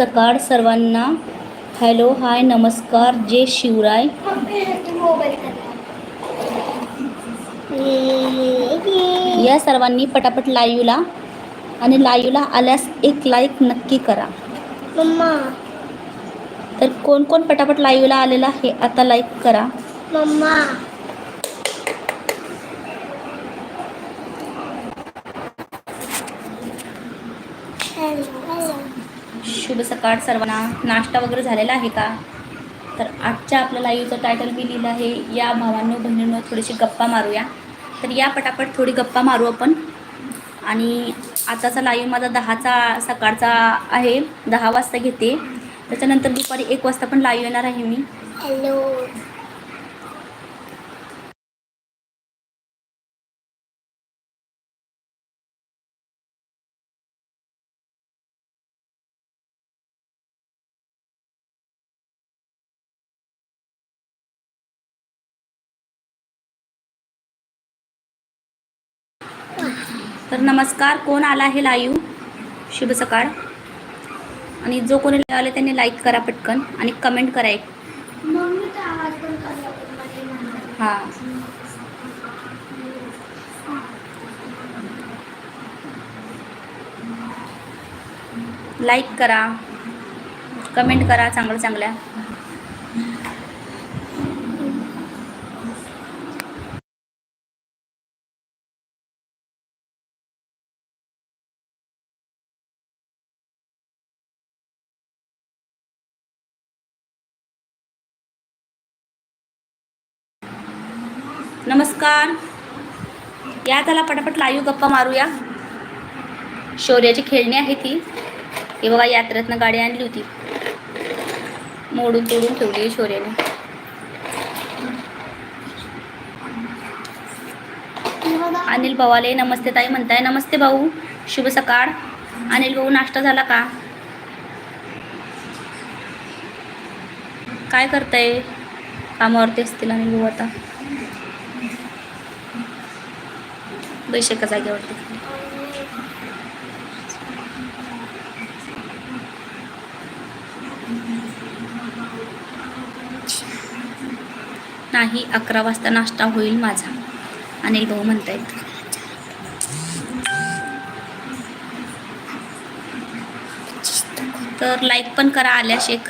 सकाळ सर्वांना. Hello hi नमस्कार जय शिवराय. या सर्वांनी पटापट लाईव्हला आणि लाईव्हला आल्यास एक लाईक नक्की करा. मम्मा. तर कोण कोण पटापट लाईव्हला आलेला आहे आता लाईक करा. मम्मा हॅलो हॅलो शुभ सकाळ सर्वांना. नाश्ता वगैरे झालेला आहे का? तर आजच्या आपल्या लाईव्हचं टायटल मी लिहिलं आहे या भावांनो बहिणींनो थोडीशी गप्पा मारूया. तर या पटापट थोडी गप्पा मारू आपण. आणि आताचा लाईव्ह माझा दहाचा सकाळचा आहे दहा वाजता घेते. त्याच्यानंतर दुपारी एक वाजता पण लाईव्ह येणार आहे मी. हॅलो तर नमस्कार. कोण आला आहे लाईव्ह शुभ सकाळ. आणि जो कोणी आले त्यांनी लाईक करा पटकन आणि कमेंट करा एक. हां. लाईक करा. कमेंट करा चांगलं चांगल्या. नमस्कार. या त्याला पटापट लाईव्ह गप्पा मारूया. शौर्याची खेळणी आहे ती. हे बघा यात्रेतनं गाडी आणली होती. मोडून तोडून ठेवली आहे शौर्याने. अनिल भावाले नमस्ते ताई म्हणताय. नमस्ते भाऊ. शुभ सकाळ. अनिल भाऊ नाश्ता झाला का? काय करताय? कामावरती असतील अनिल भाऊ आता. बैसे एका जागेवरती. नाही अकरा वाजता नाश्ता होईल माझा. अनिल भाऊ म्हणतायत. तर लाईक पण करा आल्या शेख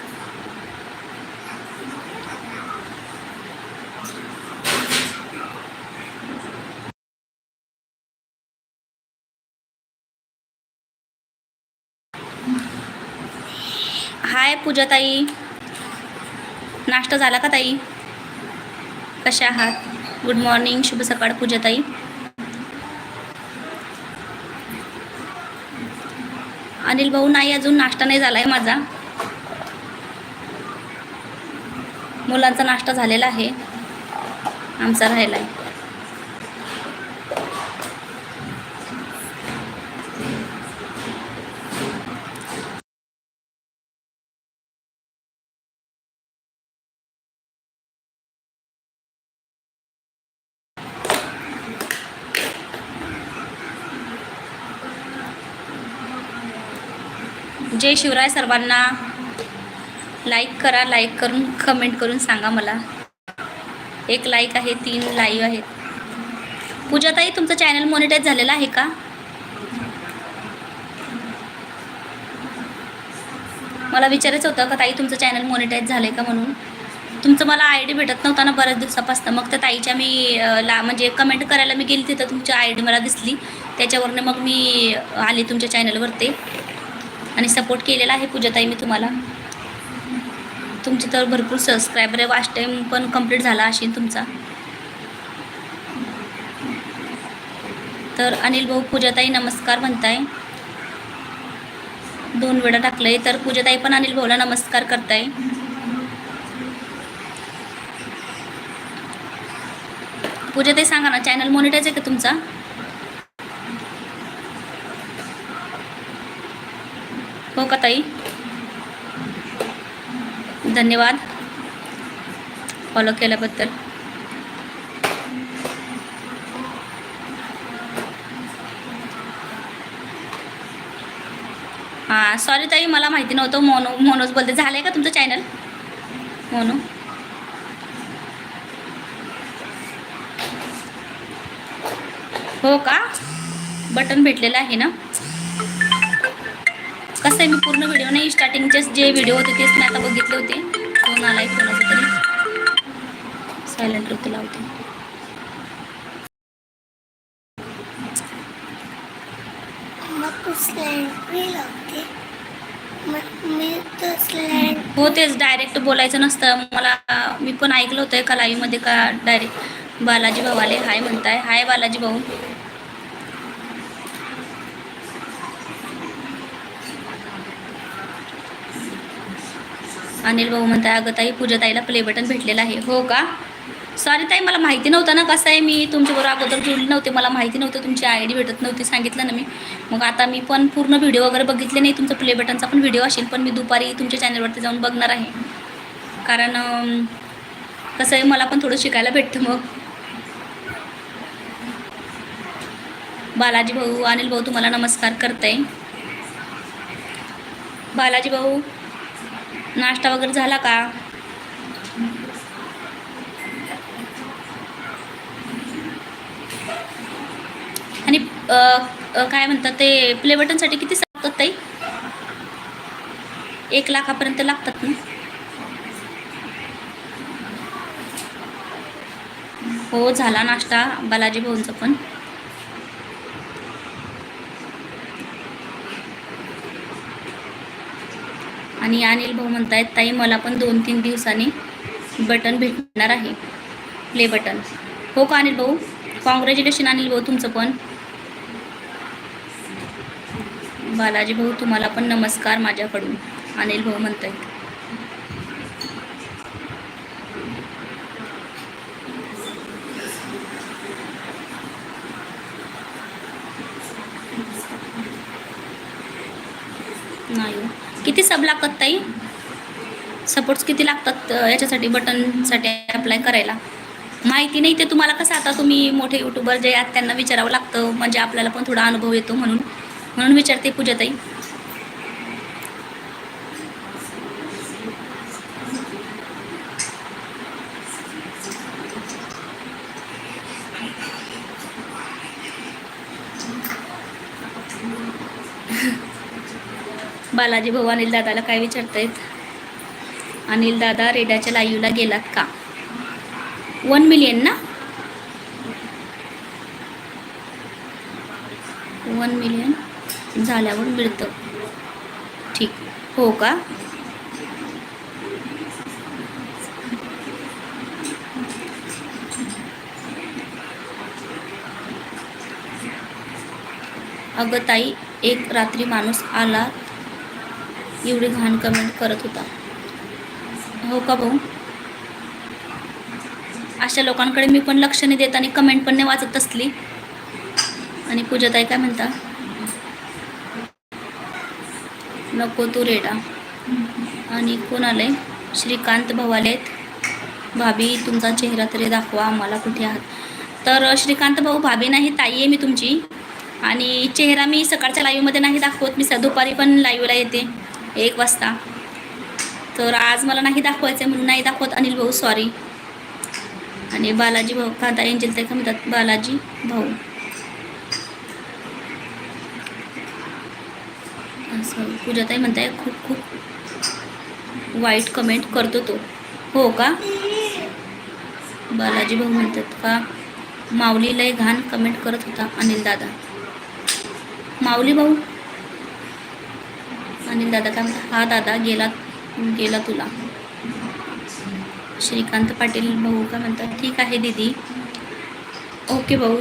हाय पूजाताई? नाश्ता झाला का ताई? कशा आहात? गुड मॉर्निंग शुभ सकाळ पूजाताई. अनिल भाऊ नाही अजून नाश्ता नाही झाला आहे माझा. मुलांचा नाश्ता झालेला आहे. आमचा राहिला आहे जय शिवराय सर्वांना. लाईक करा लाईक करून कमेंट करून सांगा मला. एक लाईक आहे तीन लाईव्ह आहेत. पूजाताई तुमचं चॅनल मॉनिटाईज झालेलं आहे का? मला विचारायचं होतं का ताई तुमचं चॅनल मॉनिटाईज झालं आहे का म्हणून? तुमचं मला आय डी भेटत नव्हता ना बऱ्याच दिवसापासून. मग त्या ताईच्या मी ला म्हणजे कमेंट करायला मी गेली तिथं तुमची आय डी मला दिसली. त्याच्यावरनं मग मी आले तुमच्या चॅनलवरती आणि सपोर्ट केलेला आहे पूजाताई मी तुम्हाला. तुमची तर भरपूर सबस्क्रायबर आहे वाच टाईम पण कंप्लीट झाला असेल तुमचा. तर अनिल भाऊ पूजाताई नमस्कार म्हणताय. दोन वेळा टाकलंय तर पूजाताई पण अनिल भाऊला नमस्कार करताय. पूजाताई सांगा ना चॅनल मॉनिटाईज आहे का तुमचा? हो का ताई धन्यवाद. फॉलो केल्याबद्दल. हां सॉरी ताई मला माहिती नव्हतं. मोनो मोनोज बोलते. झालं आहे का तुमचं चॅनल मोनो? हो का? बटन भेटलेलं आहे ना? कसं आहे मी पूर्ण व्हिडिओ नाही स्टार्टिंगचे जे व्हिडिओ होते तेच मी आता बघितले होते. फोन आलाय कोणाचा तरी. सायलेंट वरती लावते. हो तेच डायरेक्ट बोलायचं नसतं. मला मी पण ऐकलं होतं का लाईव्हमध्ये का डायरेक्ट बालाजी भाऊ आले हाय म्हणताय. हाय बालाजी भाऊ. अनिल भाऊ म्हणताय अगं ताई पूजा ताईला प्ले बटन भेटलेलं आहे. हो का? सॉरी ताई मला माहिती नव्हतं ना कसं आहे. मी तुमच्याबरोबर अगोदर जुळले नव्हते. मला माहिती नव्हतं. तुमची आय डी भेटत नव्हती. सांगितलं ना मी. मग आता मी पण पूर्ण व्हिडिओ वगैरे बघितले नाही. तुमचा प्ले बटनचा पण व्हिडिओ असेल. पण मी दुपारी तुमच्या चॅनलवरती जाऊन बघणार आहे. कारण कसं आहे मला पण थोडं शिकायला भेटतं मग. बालाजी भाऊ अनिल भाऊ तुम्हाला नमस्कार करताय. बालाजी भाऊ नाश्ता वगैरे झाला का? आणि काय म्हणतात ते प्ले बटनसाठी किती लागतात ताई? एक लाखापर्यंत लागतात ना? हो झाला नाश्ता बालाजी भाऊंचा पण. आणि अनिल भाऊ म्हणतायत ताई मला पण दोन तीन दिवसांनी बटन भेटणार आहे. Play button. हो का अनिल भाऊ? कॉंग्रॅच्युलेशन अनिल भाऊ तुमचं पण. बालाजी भाऊ तुम्हाला पण नमस्कार माझ्याकडून अनिल भाऊ म्हणतायत. नाही हो. किती सब लागतात ताई? सपोर्ट्स किती लागतात याच्यासाठी बटनसाठी अप्लाय करायला? माहिती नाही ते तुम्हाला कसं आता तुम्ही मोठे यूट्यूबर जे आहेत त्यांना विचारावं लागतं. म्हणजे आपल्याला पण थोडा अनुभव येतो म्हणून. म्हणून विचारते पूजाताई. बालाजी भाऊ अनिल दादाला काय विचारतायत? अनिल दादा रेड्याच्या लाईव्हला गेलात का? वन मिलियन ना? वन मिलियन झाल्यावर मिळतं. ठीक. हो का? अगं ताई एक रात्री माणूस आला एवढी घाण कमेंट करत होता. हो का भाऊ? अशा लोकांकडे मी पण लक्ष नाही देत आणि कमेंट पण नाही वाचत असली. आणि पूजाताई काय म्हणता? नको तू रेडा. आणि कोण आले श्रीकांत भाऊ आलेत भाभी तुमचा चेहरा तरी दाखवा आम्हाला कुठे आहात? तर श्रीकांत भाऊ भाभी नाही ताई आहे मी तुमची. आणि चेहरा मी सकाळच्या लाईव्हमध्ये नाही दाखवत मी स दुपारी पण लाईव्हला येते. एक वाजता. तर आज मला नाही दाखवायचं आहे म्हणून नाही दाखवत अनिल भाऊ सॉरी आणि बालाजी भाऊ खाता एंजल ते काय म्हणतात बालाजी भाऊ. असं पूजाताई म्हणताय खूप खूप वाईट कमेंट करतो तो. हो का? बालाजी भाऊ म्हणतात का माऊली लय घाण कमेंट करत होता अनिल दादा. माऊली भाऊ अनिल दादा काय हा दादा गेला गेला तुला. श्रीकांत पाटील भाऊ काय म्हणतात ठीक आहे दीदी. ओके भाऊ.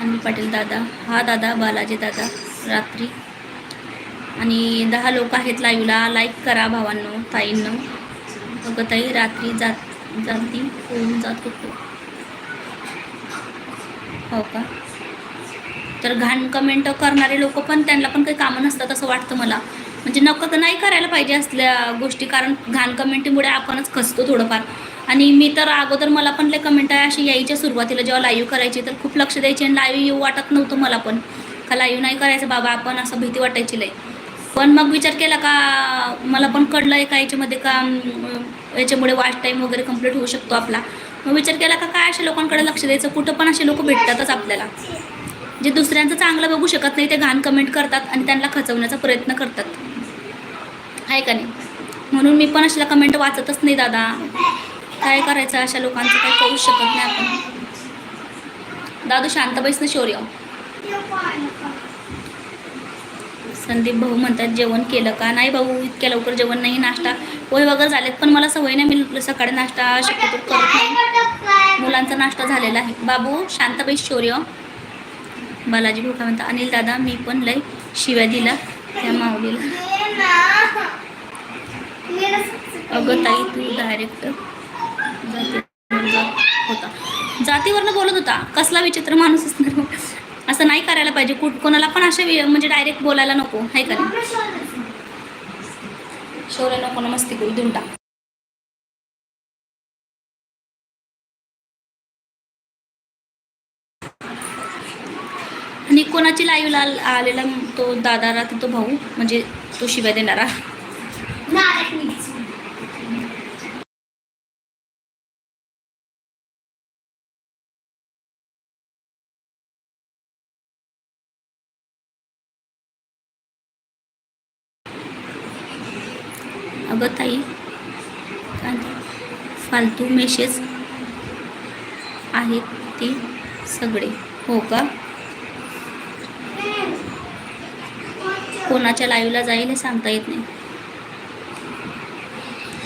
अनिल पाटील दादा. हा दादा बालाजी दादा रात्री. आणि दहा लोक आहेत लाईव्हला लाईक करा भावांनो ताईंनो. अगं ताई रात्री जात जाती होऊन जात होतो. हो का? तर घाण कमेंट करणारे लोक पण त्यांना पण काही कामं नसतात असं वाटतं मला. म्हणजे नको तर नाही करायला पाहिजे असल्या गोष्टी कारण घाण कमेंटीमुळे आपणच खचतो थोडंफार. आणि मी तर अगोदर मला पण लय कमेंट आहे अशी यायच्या सुरुवातीला जेव्हा लाईव्ह करायची तर खूप लक्ष द्यायची आणि लाईव्ह येऊ वाटत नव्हतं मला पण. का लाईव्ह नाही करायचं बाबा आपण असं भीती वाटायची लय. पण मग विचार केला का मला पण कळलं आहे का याच्यामध्ये का याच्यामुळे वॉच टाईम वगैरे कंप्लीट होऊ शकतो आपला. मग विचार केला का काय अशा लोकांकडे लक्ष द्यायचं? कुठं पण असे लोक भेटतातच आपल्याला. जे दुसऱ्यांचं चांगलं बघू शकत नाही ते घाण कमेंट करतात आणि त्यांना खचवण्याचा प्रयत्न करतात. आहे का नाही? म्हणून मी पण अशाला कमेंट वाचतच नाही दादा. काय करायचं? अशा लोकांचं काही करू शकत नाही आपण. दादू शांत बैस ना शौर्य. संदीप भाऊ म्हणतात जेवण केलं का? नाही भाऊ इतक्या लवकर जेवण नाही नाश्ता. पोहे वगैरे झालेत पण मला सवय नाही मी सकाळी नाश्ता शक्यतो करत नाही. मुलांचा नाश्ता झालेला आहे. बाबू शांताबाई शौर्य. बालाजी भोका म्हणता अनिल दादा मी पण लय शिव्या दिला त्या माऊलीला. अगं ताई तू डायरेक्ट होता. जातीवरनं बोलत होता. कसला विचित्र माणूस असणार असं नाही करायला पाहिजे. कुठ कोणाला पण असे वि- म्हणजे डायरेक्ट बोलायला नको. आहे का शौर्य नको ना मस्ती करू देऊन टाक आणि काल आलेला तो दादा राहते तो भाऊ म्हणजे तो शिवाय देणारा. अगं ताई फालतू मेसेज आहेत ते सगळे. हो का? कोणाच्या लाईव्हला जाईल हे सांगता येत नाही.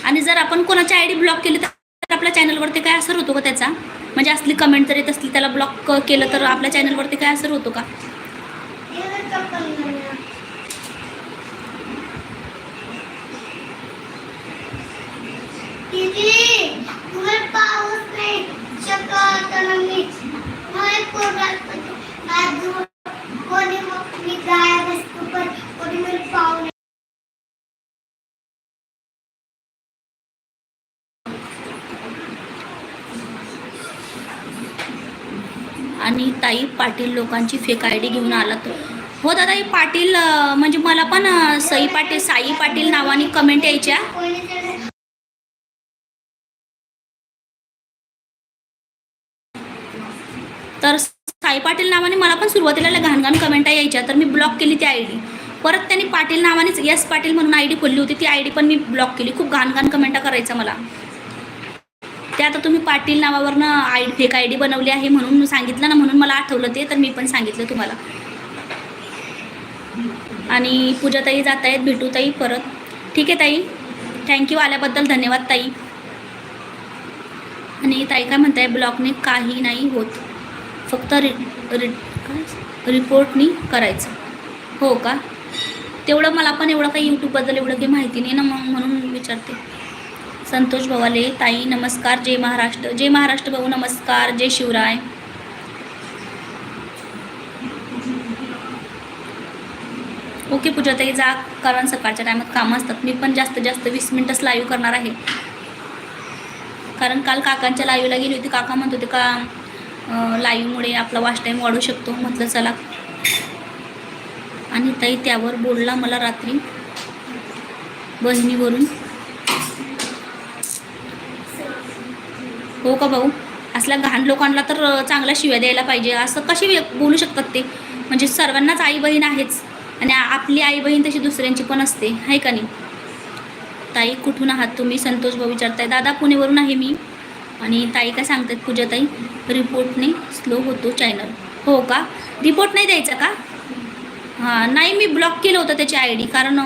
आणि जर आपण कोणाची आय डी ब्लॉक केली तर आपल्या चॅनलवरती काय असर होतो का त्याचा? म्हणजे असली कमेंट जर येत असली त्याला ब्लॉक केलं तर आपल्या चॅनलवरती काय असर होतो का? दीदी तुम्हाला पाऊस नाही शकत आणि मी मला पोरात आज कोणी मग मी गायब असतो पण कोणी मला पाहू आणि ताई पाटील लोकांची फेक आय डी घेऊन आला हो दादा हे पाटील म्हणजे मला पण सई पाटील साई पाटील नावाने कमेंट यायच्या. तर साई पाटील नावाने मला पण सुरुवातीला लय घाण घाण यायच्या तर मी ब्लॉक केली ती आय डी परत त्यांनी पाटील नावानेच यस पाटील म्हणून आय डी खोलली होती ती आय डी पण मी ब्लॉक केली. खूप घाण घाण कमेंटा करायचा मला. ते आता तुम्ही पाटील नावावरनं आय फेक आय डी बनवली आहे म्हणून सांगितलं ना म्हणून मला आठवलं ते तर मी पण सांगितलं तुम्हाला. आणि पूजाताई जात आहेत भेटूताई परत. ठीक आहे ताई? थँक्यू आल्याबद्दल धन्यवाद ताई. आणि ताई काय म्हणताय ब्लॉकने काही नाही होत. फक्त रि रि काय? रिपोर्टनी करायचं. हो का? तेवढं मला पण एवढं काही यूट्यूबबद्दल एवढं काही माहिती नाही ना मग म्हणून विचारते. संतोष भवाले ताई नमस्कार जय महाराष्ट्र जय महाराष्ट्र भाऊ नमस्कार जय शिवराय. ओके पूजा ताई जा कारण सकाळच्या टायमात कामं असतात. मी पण जास्त जास्त वीस मिनटंच लाईव्ह करणार आहे. कारण काल काकांच्या लाईव्हला गेली होती. काका म्हणत होते का लाईव्हमुळे आपला वाच टाईम वाढू शकतो. म्हटलं चला. आणि ताई त्यावर बोलला मला रात्री बहिणीवरून. हो का भाऊ? असल्या घाण लोकांना तर चांगल्या शिव्या द्यायला पाहिजे. असं कशी व्य- बोलू शकतात ते? म्हणजे सर्वांनाच आई बहीण आहेच. आणि आपली आई बहीण तशी दुसऱ्यांची पण असते. आहे का नाही? ताई कुठून आहात तुम्ही? संतोष भाऊ विचारताय. दादा पुणेवरून आहे मी. आणि ताई काय सांगतात पूजाताई? रिपोर्टने स्लो होतो चॅनल. हो का? रिपोर्ट नाही द्यायचा का? हां नाही मी ब्लॉक केलं होतं त्याची आय डी. कारण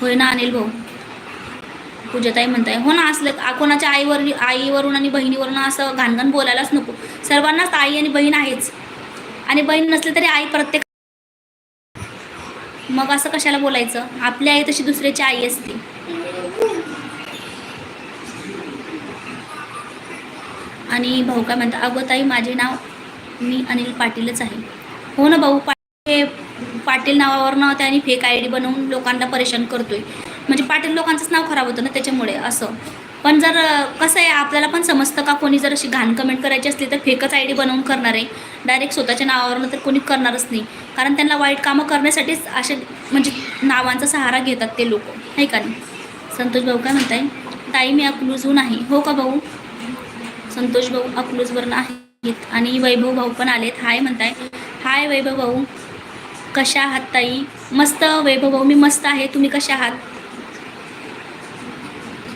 होय ना अनिल भाऊ? पूजाताई म्हणताय हो ना असलं कोणाच्या आईवर आईवरून आणि बहिणीवरून असं घाणघाण बोलायलाच नको. सर्वांनाच आई आणि बहीण आहेच. आणि बहीण नसली तरी आई प्रत्येक मग असं कशाला बोलायचं? आपली आई तशी दुसऱ्याची आई असते. आणि भाऊ काय म्हणता अगं ताई माझे नाव मी अनिल पाटीलच आहे. हो ना भाऊ पाटील पाटील नावावरनं त्यांनी फेक आय डी बनवून लोकांना परेशान करतोय. म्हणजे पाटील लोकांचंच नाव खराब होतं ना त्याच्यामुळे असं. पण जर कसं आहे आपल्याला पण समजतं का कोणी जर अशी घाण कमेंट करायची असली तर फेकच आय डी बनवून करणार आहे. डायरेक्ट स्वतःच्या नावावरनं तर कोणी करणारच नाही. कारण त्यांना वाईट कामं करण्यासाठीच असे म्हणजे नावांचा सहारा घेतात ते लोक. नाही का नाही? संतोष भाऊ काय म्हणताय? ताई मी अकलूजहून आहे. हो का भाऊ? संतोष भाऊ अकलूजवरनं आहेत आणि वैभव भाऊ पण आलेत. हाय म्हणताय. हाय वैभव भाऊ. कशा आहात ताई? मस्त. वैभव भाऊ मी मस्त आहे. तुम्ही कशा आहात?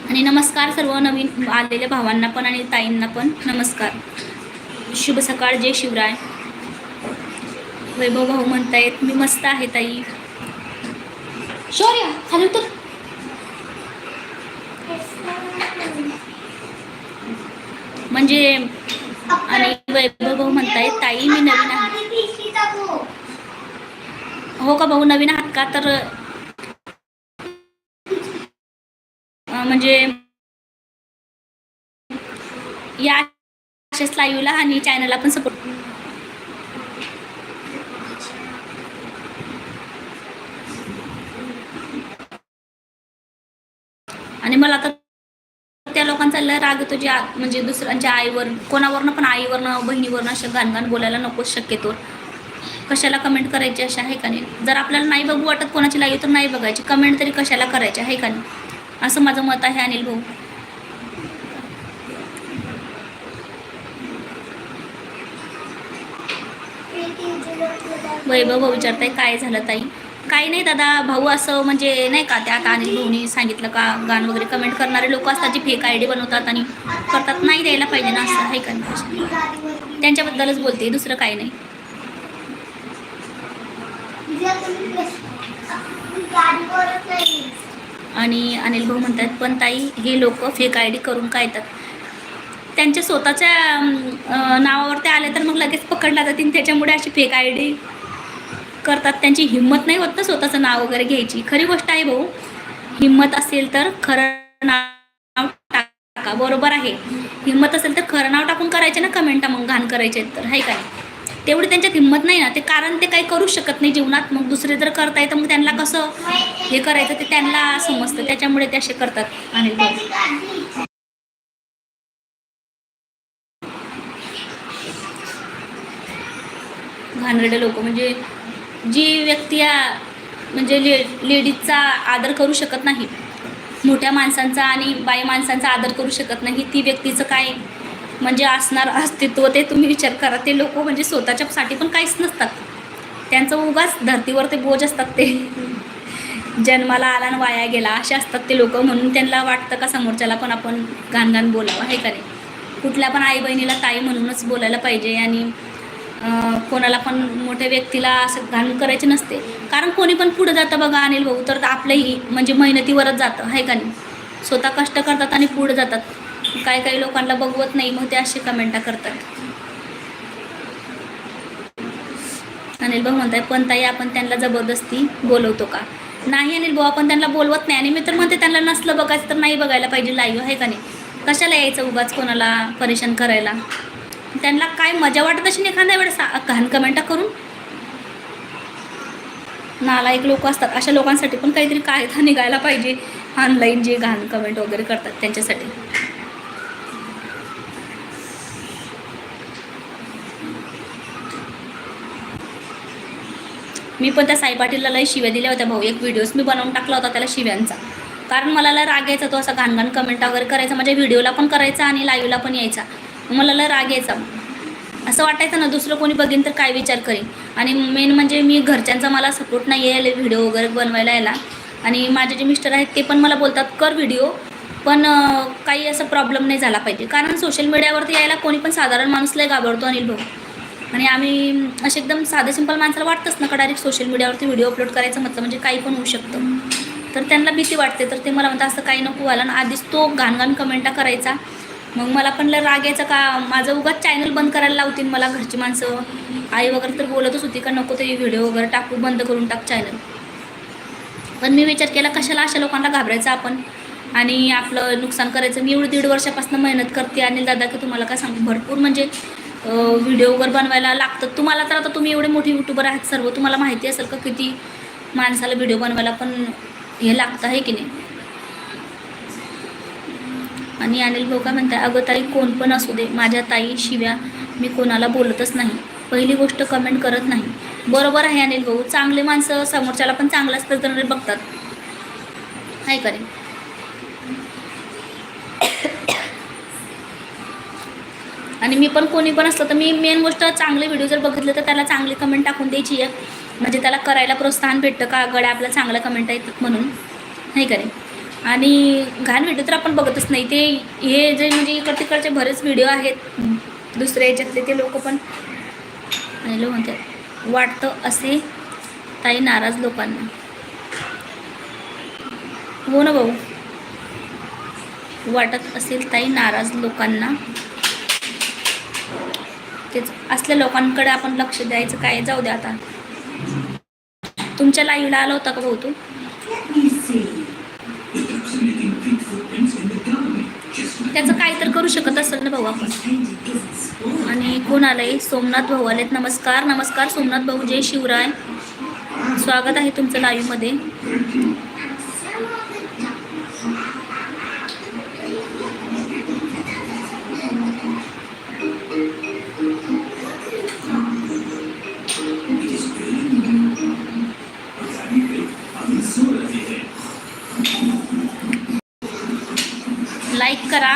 आणि नमस्कार सर्व नवीन आलेल्या भावांना पण आणि ताईंना पण नमस्कार. शुभ सकाळ जय शिवराय. वैभव भाऊ म्हणतायत मी मस्त आहे ताई. शौर्य खाली उतर. म्हणजे आणि वैभव भाऊ म्हणतायत ताई मी नवीन आहे. हो का भाऊ नवीन आहात का? तर म्हणजे या अशाच लाईव्हला आणि चॅनलला पण सपोर्ट आणि मला तर त्या लोकांचा लय राग येतो जे म्हणजे दुसऱ्यांच्या आईवर कोणावरनं पण आईवरनं बहिणीवरनं असं घाणघाण बोलायला नको शक्यतो. कशाला कमेंट करायची अशा आहे का नाही? जर आपल्याला नाही बघू वाटत कोणाची लाईव्ह तर नाही बघायची. कमेंट तरी कशाला करायची आहे का नाही? असं माझं मत आहे अनिल भाऊ. वैभव भाऊ विचारताय काय झालं ताई? काही नाही दादा भाऊ असं म्हणजे नाही का त्या अनिल भाऊनी सांगितलं का गाण वगैरे कमेंट करणारे लोक असतात जे फेक आय डी बनवतात आणि करतात नाही द्यायला पाहिजे ना असं आहे का नाही? त्यांच्याबद्दलच बोलते दुसरं काही नाही. आणि अनिल भाऊ म्हणतात पण ताई हे लोक फेक आय डी करून काय येतात? त्यांच्या स्वतःच्या नावावरती नावावर ते आले तर मग लगेच पकडला जातील त्याच्यामुळे अशी फेक आय डी करतात. त्यांची हिंमत नाही होत ना स्वतःचं नाव वगैरे घ्यायची. खरी गोष्ट आहे भाऊ हिंमत असेल तर खरं नाव टाका. बरोबर आहे. हिंमत असेल तर खरं नाव टाकून करायचे ना कमेंटा मग घाण करायचे तर. आहे काय? तेवढी त्यांच्यात हिंमत नाही ना. ते कारण ते काही करू शकत नाही जीवनात. मग दुसरे जर करता येतं मग त्यांना कसं हे करायचं ते त्यांना समजतं. त्याच्यामुळे ते असे करतात. अनिल भाऊ घाणेरडे लोक म्हणजे जी व्यक्ती म्हणजे ले लेडीजचा आदर करू शकत नाही मोठ्या माणसांचा आणि बाई माणसांचा आदर करू शकत नाही ती व्यक्तीचं काय म्हणजे असणार अस्तित्व ते तुम्ही विचार करा. ते लोक म्हणजे स्वतःच्यासाठी पण काहीच नसतात. त्यांचं उगाच धर्तीवर ते बोज असतात ते. जन्माला आला आणि वाया गेला. असे असतात ते लोक म्हणून त्यांना वाटतं का समोरच्याला पण आपण घाण घाण बोलावं. आहे का नाही? कुठल्या पण आई बहिणीला ताई म्हणूनच बोलायला पाहिजे आणि कोणाला पण मोठ्या व्यक्तीला असं घाण करायचे नसते. कारण कोणी पण पुढं जातं बघा अनिल भाऊ तर आपलंही म्हणजे मेहनतीवरच जातं. आहे का नाही? स्वतः कष्ट करतात आणि पुढं जातात. काही काही लोकांना बघवत नाही मग ते असे कमेंटा करतात. अनिल भाऊ म्हणताय पण ताई आपण त्यांना जबरदस्ती बोलवतो का? नाही अनिल भाऊ आपण त्यांना बोलवत नाही. आणि मी तर म्हणते त्यांना नसलं बघायचं तर नाही बघायला पाहिजे लाईव्ह आहे का नाही? कशाला यायचं उगाच कोणाला परेशान करायला? त्यांना काय मजा वाटत अशी एखाद्या वेळेस? घाण कमेंटा करून. नालायक लोक असतात अशा लोकांसाठी पण काहीतरी कायदा निघायला पाहिजे. ऑनलाईन जे घाण कमेंट वगैरे करतात त्यांच्यासाठी. मी पण त्या साई पाटीलला लय शिव्या दिल्या होत्या भाऊ. एक व्हिडिओज मी बनवून टाकला होता त्याला शिव्यांचा. कारण मला लय राग यायचा तो असा घाणघाण कमेंट वगैरे करायचा माझ्या व्हिडिओला पण करायचा आणि लाईव्हला पण यायचा. मला लय राग यायचा. असं वाटायचं ना दुसरं कोणी बघेन तर काय विचार करेन. आणि मेन म्हणजे मी घरच्यांचा मला सपोर्ट नाही आहे व्हिडिओ वगैरे बनवायला यायला. आणि माझे जे मिस्टर आहेत ते पण मला बोलतात कर व्हिडिओ पण काही असं प्रॉब्लेम नाही झाला पाहिजे. कारण सोशल मीडियावरती यायला कोणी पण साधारण माणूस लय घाबरतो अनिल भाऊ. आणि आम्ही असे एकदम साधे सिंपल माणसाला वाटतंच ना का डायरेक्ट सोशल मीडियावरती व्हिडिओ अपलोड करायचं म्हटलं म्हणजे काही पण होऊ शकतं. तर त्यांना भीती वाटते. तर ते मला म्हणतात असं काही नको व्हायला. आणि आधीच तो घाणघाण कमेंटा करायचा. मग मला पण राग यायचा का माझं उगाच चॅनल बंद करायला लावतील मला घरची माणसं. आई वगैरे तर बोलतच होती का नको ते व्हिडिओ वगैरे टाकू बंद करून टाक चॅनल पण मी विचार केला कशाला अशा लोकांना घाबरायचं आपण? आणि आपलं नुकसान करायचं. मी एवढी दीड वर्षापासून मेहनत करते अनिल दादा की तुम्हाला काय सांगू? भरपूर म्हणजे व्हिडिओ वगैरे बनवायला लागतं तुम्हाला तर आता तुम्ही एवढे मोठे युट्यूबर आहात सर्व तुम्हाला माहिती असेल का किती माणसाला व्हिडिओ बनवायला पण हे लागतं आहे की नाही? आणि अनिल भाऊ काय म्हणताय अगं ताई कोण पण असू दे माझ्या ताई शिव्या मी कोणाला बोलतच नाही. पहिली गोष्ट कमेंट करत नाही. बरोबर आहे अनिल भाऊ चांगले माणसं समोरच्याला पण चांगलं असतं तर बघतात. हाय करे आणि मी पण कोणी पण असलं तर मी मेन गोष्ट चांगले व्हिडिओ जर बघितले तर त्याला चांगली कमेंट टाकून द्यायची आहे. म्हणजे त्याला करायला प्रोत्साहन भेटतं का? गड्या आपल्याला चांगलं कमेंट येतात म्हणून. नाही? करे आणि घाण व्हिडिओ तर आपण बघतच नाही. ते हे जे म्हणजे इकड तिकडचे बरेच व्हिडिओ आहेत. दुसऱ्या याच्यातले ते लोक पण लोक म्हणते वाटतं असे ताई नाराज लोकांना. हो ना भाऊ. वाटत असेल ताई नाराज लोकांना. तेच असल्या लोकांकडे आपण लक्ष द्यायचं काय जाऊ द्या आता. तुमच्या लाईव्हला आला होता का भाऊ तू? त्याचं काय तर करू शकत असेल ना भाऊ आपण. आणि कोण आलंय? सोमनाथ भाऊ आलेत. नमस्कार नमस्कार सोमनाथ भाऊ. जय शिवराय. स्वागत आहे तुमचं लाईव्हमध्ये लाईक करा.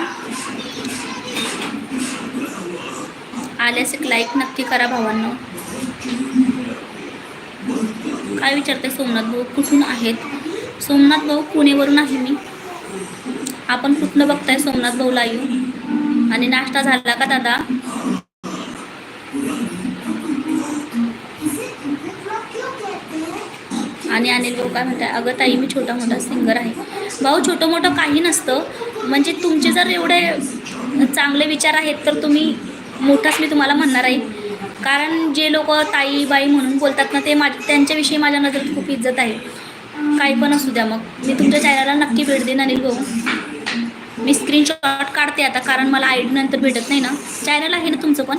आल्यास एक लाईक नक्की करा भावांनो. काय विचारते सोमनाथ भाऊ? कुठून आहेत? सोमनाथ भाऊ पुणेवरून आहे मी. आपण कुठनं बघताय सोमनाथ भाऊला येऊ आणि नाश्ता झाला का दादा? आणि अनिल भाऊ काय म्हणताय? अगं ताई मी छोटा मोठा सिंगर आहे. भाऊ छोटं मोठं काही नसतं. म्हणजे तुमचे जर एवढे चांगले विचार आहेत तर तुम्ही मोठाच मी तुम्हाला म्हणणार आहे. कारण जे लोक ताई बाई म्हणून बोलतात ना ते माझ त्यांच्याविषयी माझ्या नजरेत खूप इज्जत आहे. काही पण असू द्या मग. मी तुमच्या चॅनलला नक्की भेट देईन अनिल भाऊ. मी स्क्रीनशॉट काढते आता कारण मला आय डी नंतर भेटत नाही ना. चॅनल आहे ना तुमचं पण?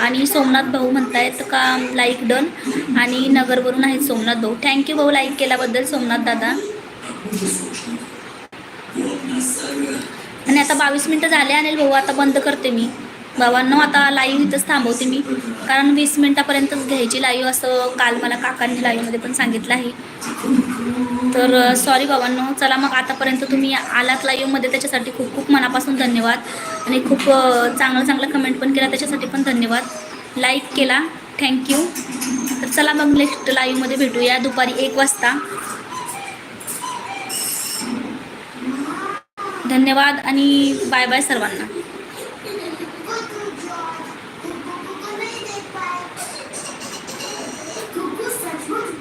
आणि सोमनाथ भाऊ म्हणतायत का लाईक डन आणि नगरवरून आहेत सोमनाथ भाऊ. थँक्यू भाऊ लाईक केल्याबद्दल सोमनाथ दादा. आणि आता बावीस मिनटं झाले अनिल भाऊ आता बंद करते मी. बाबांना आता लाईव्ह इथंच थांबवते मी. कारण वीस मिनटापर्यंतच घ्यायची लाईव्ह असं काल मला काकांनी लाईव्हमध्ये पण सांगितलं आहे. तर सॉरी बाबांनो चला मग आतापर्यंत तुम्ही आलात लाईव्हमध्ये त्याच्यासाठी खूप खूप मनापासून धन्यवाद. आणि खूप चांगलं चांगलं कमेंट पण केला. त्याच्यासाठी पण धन्यवाद. लाईक केला. थँक्यू तर चला मग नेक्स्ट लाईव्हमध्ये भेटूया. दुपारी एक वाजता. धन्यवाद आणि बाय बाय सर्वांना.